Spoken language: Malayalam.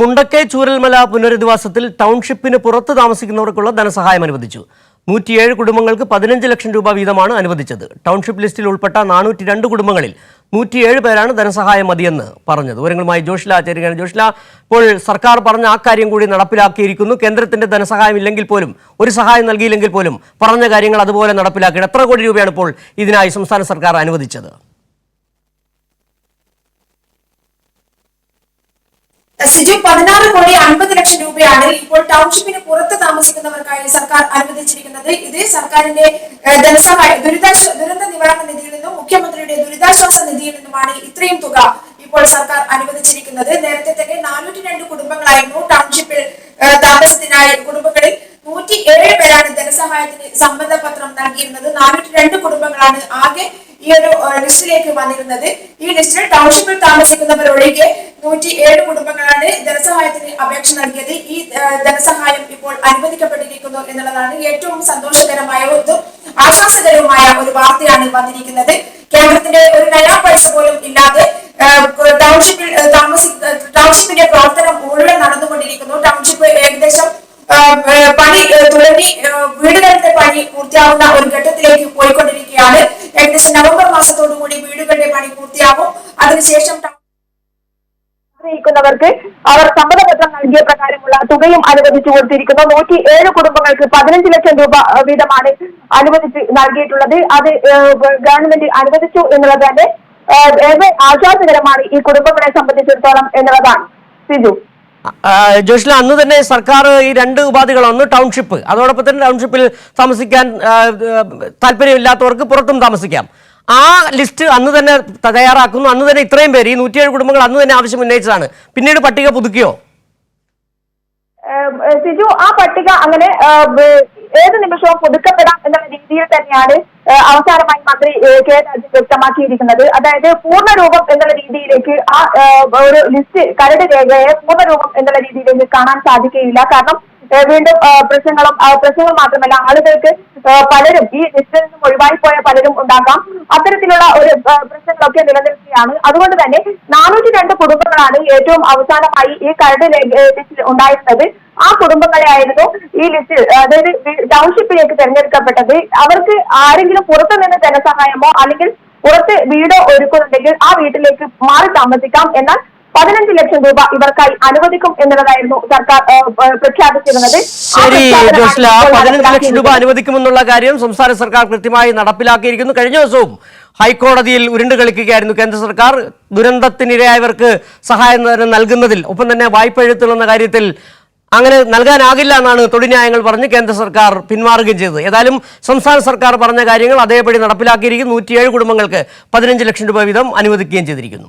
മുണ്ടക്കൈ ചൂരൽമല പുനരധിവാസത്തിൽ ടൗൺഷിപ്പിന് പുറത്ത് താമസിക്കുന്നവർക്കുള്ള ധനസഹായം അനുവദിച്ചു. നൂറ്റിയേഴ് കുടുംബങ്ങൾക്ക് പതിനഞ്ച് ലക്ഷം രൂപ വീതമാണ് അനുവദിച്ചത്. ടൗൺഷിപ്പ് ലിസ്റ്റിൽ ഉൾപ്പെട്ട നാനൂറ്റി രണ്ട് കുടുംബങ്ങളിൽ നൂറ്റിയേഴ് പേരാണ് ധനസഹായം മതിയെന്ന് പറഞ്ഞത്. വിവരങ്ങളുമായി ജോഷില ചേരുകയാണ്. ജോഷില ഇപ്പോൾ സർക്കാർ പറഞ്ഞ ആ കാര്യം കൂടി നടപ്പിലാക്കിയിരിക്കുന്നു. കേന്ദ്രത്തിന്റെ ധനസഹായം ഇല്ലെങ്കിൽ പോലും ഒരു സഹായം നൽകിയില്ലെങ്കിൽ പോലും പറഞ്ഞ കാര്യങ്ങൾ അതുപോലെ നടപ്പിലാക്കി എത്ര കോടി രൂപയാണ് ഇപ്പോൾ ഇതിനായി സംസ്ഥാന സർക്കാർ അനുവദിച്ചത്? സിജു പതിനാറ് കോടി അൻപത് ലക്ഷം രൂപയാണ് ഇപ്പോൾ ടൗൺഷിപ്പിന് പുറത്ത് താമസിക്കുന്നവർക്കായി സർക്കാർ അനുവദിച്ചിരിക്കുന്നത്. ഇത് സർക്കാരിന്റെ ധനസഹായ ദുരിതാശ്വ ദുരന്ത നിവാരണ നിധിയിൽ നിന്നും മുഖ്യമന്ത്രിയുടെ ദുരിതാശ്വാസ നിധിയിൽ നിന്നുമാണ് ഇത്രയും തുക ഇപ്പോൾ സർക്കാർ അനുവദിച്ചിരിക്കുന്നത്. നേരത്തെ തന്നെ നാനൂറ്റി രണ്ട് കുടുംബങ്ങളായിരുന്നു ടൗൺഷിപ്പിൽ താമസത്തിനായി കുടുംബങ്ങളിൽ നൂറ്റി ഏഴ് പേരാണ് ധനസഹായത്തിന് സമ്മതപത്രം നൽകിയിരുന്നത്. നാനൂറ്റി രണ്ട് കുടുംബങ്ങളാണ് ആകെ ഈ ഒരു ലിസ്റ്റിലേക്ക് വന്നിരുന്നത്. ഈ ലിസ്റ്റിൽ ടൗൺഷിപ്പിൽ താമസിക്കുന്നവർ ഒഴികെ നൂറ്റി ഏഴ് കുടുംബങ്ങളാണ് ധനസഹായത്തിന് അപേക്ഷ നൽകിയത്. ഈ ധനസഹായം ഇപ്പോൾ അനുവദിക്കപ്പെട്ടിരിക്കുന്നു എന്നുള്ളതാണ് ഏറ്റവും സന്തോഷകരമായ ഒരു ആശ്വാസകരവുമായ ഒരു വാർത്തയാണ് വന്നിരിക്കുന്നത്. കേന്ദ്രത്തിന്റെ ഒരു നയാ പൈസ പോലും ഇല്ലാതെ ടൗൺഷിപ്പിൽ താമസി ടൗൺഷിപ്പിന്റെ പ്രവർത്തനം മുഴുവൻ നടന്നുകൊണ്ടിരിക്കുന്നു. ടൗൺഷിപ്പ് ഏകദേശം പണി തുടങ്ങി വീടുകളുടെ പണി പൂർത്തിയാവുന്ന ഒരു ഘട്ടത്തിലേക്ക് പോയിക്കൊണ്ടിരിക്കുകയാണ്. ഏകദേശം നവംബർ മാസത്തോടു കൂടി വീടുകളുടെ പണി പൂർത്തിയാകും. അതിനുശേഷം ആഗ്രഹിക്കുന്നവർക്ക് അവർ സമ്മതപത്രം നൽകിയ പ്രകാരമുള്ള തുകയും അനുവദിച്ചു കൊടുത്തിരിക്കുന്നു. നൂറ്റി ഏഴ് കുടുംബങ്ങൾക്ക് പതിനഞ്ച് ലക്ഷം രൂപ വീതമാണ് അനുവദിച്ച് നൽകിയിട്ടുള്ളത്. അത് ഗവൺമെന്റ് അനുവദിച്ചു എന്നുള്ളത് തന്നെ ഏറെ ആശ്വാസകരമാണ് ഈ കുടുംബങ്ങളെ സംബന്ധിച്ചിടത്തോളം എന്നുള്ളതാണ്. സിജു. ജോഷില അന്ന് തന്നെ സർക്കാർ ഈ രണ്ട് ഉപാധികൾ ഒന്ന് ടൗൺഷിപ്പ്. അതോടൊപ്പം തന്നെ ടൗൺഷിപ്പിൽ താമസിക്കാൻ താല്പര്യമില്ലാത്തവർക്ക് പുറത്തും താമസിക്കാം. ആ ലിസ്റ്റ് അന്ന് തന്നെ തയ്യാറാക്കുന്നു. അന്ന് തന്നെ ഇത്രയും പേര് ഈ നൂറ്റിയേഴ് കുടുംബങ്ങൾ അന്ന് തന്നെ ആവശ്യം ഉന്നയിച്ചതാണ്. പിന്നീട് പട്ടിക പുതുക്കിയോ? സിജു ആ പട്ടിക അങ്ങനെ ഏത് നിമിഷവും പുതുക്കപ്പെടാം എന്നുള്ള രീതിയിൽ തന്നെയാണ് അവസാനമായി മന്ത്രി കെ രാജൻ വ്യക്തമാക്കിയിരിക്കുന്നത്. അതായത് പൂർണരൂപം എന്നുള്ള രീതിയിലേക്ക് ആ ഒരു ലിസ്റ്റ് കരട് രേഖയെ പൂർണരൂപം എന്നുള്ള രീതിയിലേക്ക് കാണാൻ സാധിക്കുകയില്ല. കാരണം വീണ്ടും പ്രശ്നങ്ങളും പ്രശ്നങ്ങൾ മാത്രമല്ല ആളുകൾക്ക് പലരും ഈ ഡിസ്റ്റൻസ് ഒഴിവായി പോയ പലരും ഉണ്ടാകാം. അത്തരത്തിലുള്ള ഒരു പ്രശ്നങ്ങളൊക്കെ നിലനിൽക്കുകയാണ്. അതുകൊണ്ട് തന്നെ നാനൂറ്റി രണ്ട് കുടുംബങ്ങളാണ് ഏറ്റവും അവസാനമായി ഈ കരട് ലിസ്റ്റിൽ ഉണ്ടായിരുന്നത്. ആ കുടുംബങ്ങളെ ആയിരുന്നു ഈ ലിസ്റ്റിൽ അതായത് ടൗൺഷിപ്പിലേക്ക് തിരഞ്ഞെടുക്കപ്പെട്ടത്. അവർക്ക് ആരെങ്കിലും പുറത്തു നിന്ന് ധനസഹായമോ അല്ലെങ്കിൽ പുറത്ത് വീടോ ഒരുക്കുന്നുണ്ടെങ്കിൽ ആ വീട്ടിലേക്ക് മാറി താമസിക്കാം എന്നാൽ പതിനഞ്ച് ലക്ഷം രൂപ ഇവർക്കായി അനുവദിക്കും എന്നുള്ളതായിരുന്നു സർക്കാർ പ്രഖ്യാപിച്ചിരുന്നത്. ശരി പ്രഖ്യാപനമാണ് പതിനഞ്ച് ലക്ഷം രൂപ. അനുവദിക്കുമെന്നുള്ള കാര്യം സംസ്ഥാന സർക്കാർ കൃത്യമായി നടപ്പിലാക്കിയിരിക്കുന്നു. കഴിഞ്ഞ ദിവസവും ഹൈക്കോടതിയിൽ ഉരുണ്ട് കളിക്കുകയായിരുന്നു കേന്ദ്ര സർക്കാർ. ദുരന്തത്തിനിരയായവർക്ക് സഹായം നൽകുന്നതിൽ ഒപ്പം തന്നെ വായ്പ എഴുത്തുള്ള കാര്യത്തിൽ അങ്ങനെ നൽകാനാകില്ല എന്നാണ് തൊഴിന്യായങ്ങൾ പറഞ്ഞ് കേന്ദ്ര സർക്കാർ പിന്മാറുകയും ചെയ്തത്. ഏതായാലും സംസ്ഥാന സർക്കാർ പറഞ്ഞ കാര്യങ്ങൾ അതേപടി നടപ്പിലാക്കിയിരിക്കുന്നു. നൂറ്റിയേഴ് കുടുംബങ്ങൾക്ക് പതിനഞ്ച് ലക്ഷം രൂപ വീതം അനുവദിക്കുകയും ചെയ്തിരിക്കുന്നു.